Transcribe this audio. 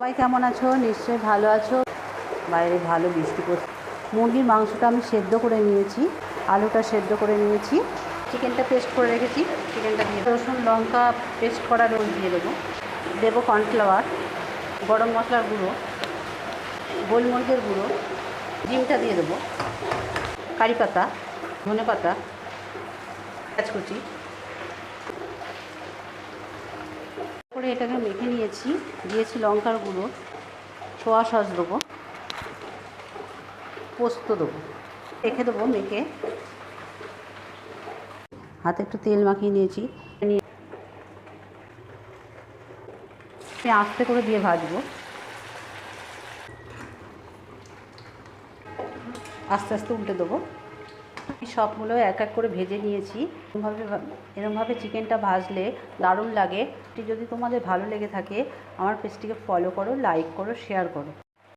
সবাই কেমন আছো? নিশ্চয়ই ভালো আছো। বাইরে ভালো বৃষ্টি পড়ছে। মুরগির মাংসটা আমি সেদ্ধ করে নিয়েছি, আলুটা সেদ্ধ করে নিয়েছি। চিকেনটা পেস্ট করে রেখেছি, চিকেনটা দিয়ে রসুন, লঙ্কা পেস্ট করা রোল দিয়ে দেবো। দেবো কর্নফ্লাওয়ার, গরম মশলার গুঁড়ো, গোলমরিচের গুঁড়ো ডিমটা দিয়ে দেবো। কারি পাতা, ধনে পাতা কুচি করে এটাকে মেখে নিয়েছি, দিয়েছি লঙ্কার গুঁড়ো, সোয়া সস দেবো। পোস্ত দেবো। রেখে দেবো, মেখে। হাতে একটু তেল মাখিয়ে নিয়েছি। আস্তে করে দিয়ে ভাজবো। আস্তে আস্তে উল্টে দেবো। সবগুলো এক এক করে ভেজে নিয়েছি। এরমভাবে এরমভাবে চিকেনটা ভাজলে দারুণ লাগে। যদি তোমাদের ভালো লেগে থাকে, আমার পেজটিকে ফলো করো লাইক করো শেয়ার করো।